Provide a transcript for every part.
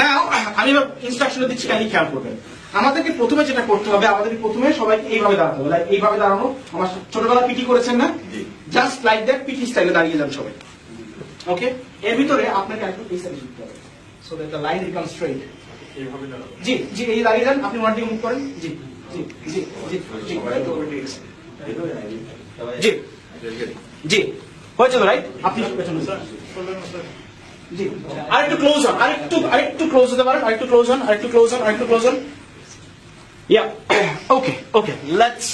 নাও আমি এবার ইনস্ট্রাকশন দিচ্ছি কালি খেয়াল করবেন। আমাদেরকে প্রথমে যেটা করতে হবে আমাদেরকে প্রথমে সবাইকে এইভাবে দাঁড়াতে হবে। এইভাবে দাঁড়ানো। আমার ছোটবেলা পিটি করেছেন না? জাস্ট লাইক দ্যাট পিটি স্টাইলে দাঁড়িয়ে যান সবাই। ওকে এর ভিতরে আপনাকে একটু সাইডে ঝুঁকতে হবে। So that the line become straight জি জি এই দাঁড়িয়ে যান। আপনি ওয়ান মুভ করেন। জি জি জি জি জি। জি। জি। হয়েছে তো রাইট আপনি পেছনে। জি আরেকটু ক্লোজ হন, আরেকটু আরেকটু ক্লোজ হতে পারেন, আরেকটু ক্লোজ হন, আরেকটু ক্লোজ হন, আরেকটু ক্লোজ হন। Yeah okay okay let's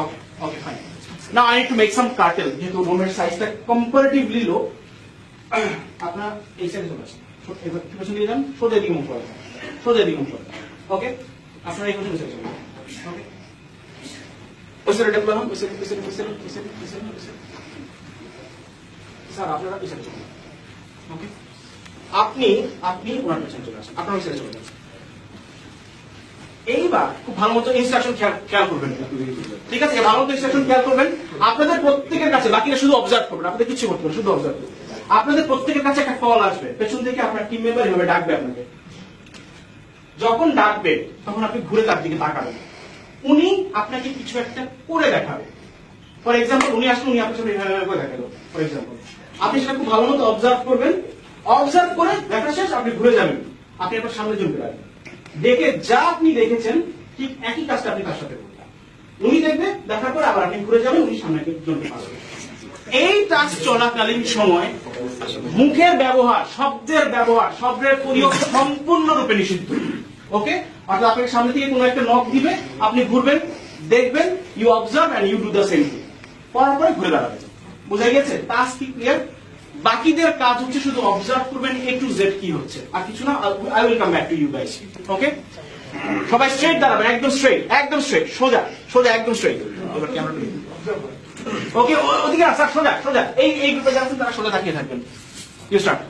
okay okay fine now I need to make some cartel যেহেতু রুমের সাইজটা কম্পারেটিভলি লো আপনার এই সাইডে চলে আসেন। এবার একটু পেছনে দিয়ে যান, সোজা দিকে মুখ করেন। সোজা দিকে মুখ করেন। ওকে আপনারা এই পেছনে চলে যাবেন। ওকে সাইডে ডেভেলপ হন সাইডে ওই সাইডে ওই সাইডে স্যার আপনারা সাইডে চলে যান। আপনি আপনি ওনার পেছনে চলে আসেন। আপনার চলে এইবার খুব ভালো মতো ইনস্ট্রাকশন খেয়াল করবেন। ঠিক আছে? ভালো মতো ইনস্ট্রাকশন খেয়াল করবেন। আপনাদের প্রত্যেকের কাছে, বাকিরা শুধু অবজার্ভ করবেন। আপনাদের কিছু করতে শুধু অবজার্ভ করবেন। আপনাদের প্রত্যেকের কাছে একটা কল আসবে। পেছন থেকে আপনার টিম মেম্বার এভাবে ডাকবে আপনাকে। যখন ডাকবে, তখন আপনি ঘুরে তার দিকে তাকাবেন। উনি আপনাকে কিছু একটা করে দেখাবে। ফর এক্সাম্পল উনি আসলে উনি আপনার সামনে এভাবে দেখাল। ফর এক্সাম্পল আপনি সেটা খুব ভালো মতো অবজার্ভ করবেন। অবজার্ভ করে দেখা শেষ, আপনি ঘুরে যাবেন। আপনি আপনার সামনে জমতে রাখবেন। দেখে যা আপনি দেখেছেন, ঠিক একই কাজটা আপনি তার সাথে করবেন। উনি দেখবে, দেখার পর আবার আপনি ঘুরে যাবেন, উনি সামনে জমতে পারবেন এই টাস্ক চলাকালীন সময় মুখের ব্যবহার, শব্দের ব্যবহার, শব্দের প্রয়োগ সম্পূর্ণরূপে নিষিদ্ধ। ওকে অর্থাৎ আপনাকে সামনে থেকে কোনো একটা নখ দিবে, আপনি ঘুরবেন, দেখবেন you observe and you do the same thing পরে ঘুরে দাঁড়াবেন। বোঝা গেছে? টাস্ক কি ক্লিয়ার বাকিদের কাজ হচ্ছে শুধু অবজার্ভ করবেন এ টু জেড কি হচ্ছে। আর কিছু না I will come back to you guys okay সবাই স্ট্রেট দাঁড়াবেন, একদম স্ট্রেট একদম স্ট্রেট সোজা সোজা, একদম স্ট্রেট এবার ক্যামেরা ওকে ওদিকে না স্যার সোজা সোজা। এই এই গ্রুপে যারা আছেন, তারা সোজা তাকিয়ে থাকবেন। ইউ স্টার্ট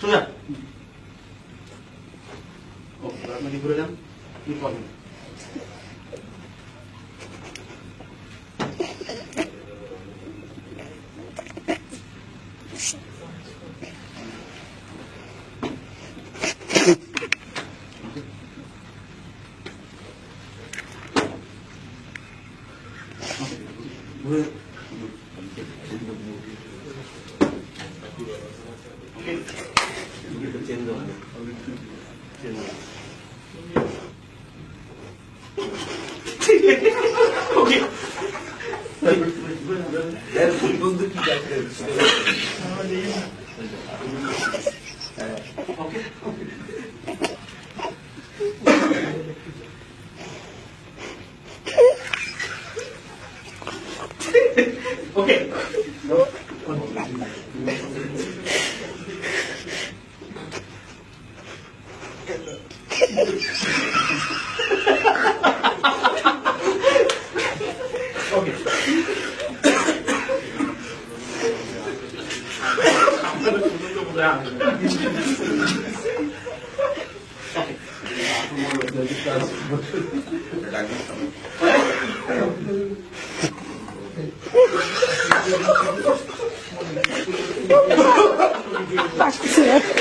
সোজা। ওকে আপনি ঘুরে যান, কি করবেন ঘুরে ওকে ওকে ওকে ওকে ওকে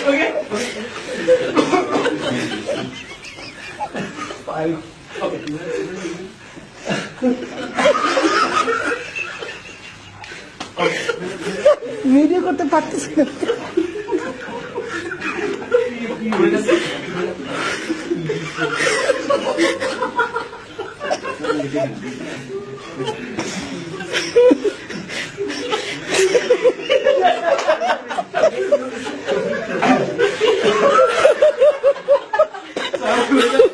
ওকে ভিডিও করতে পারতেছি না। ঘুরে গেছে Oh,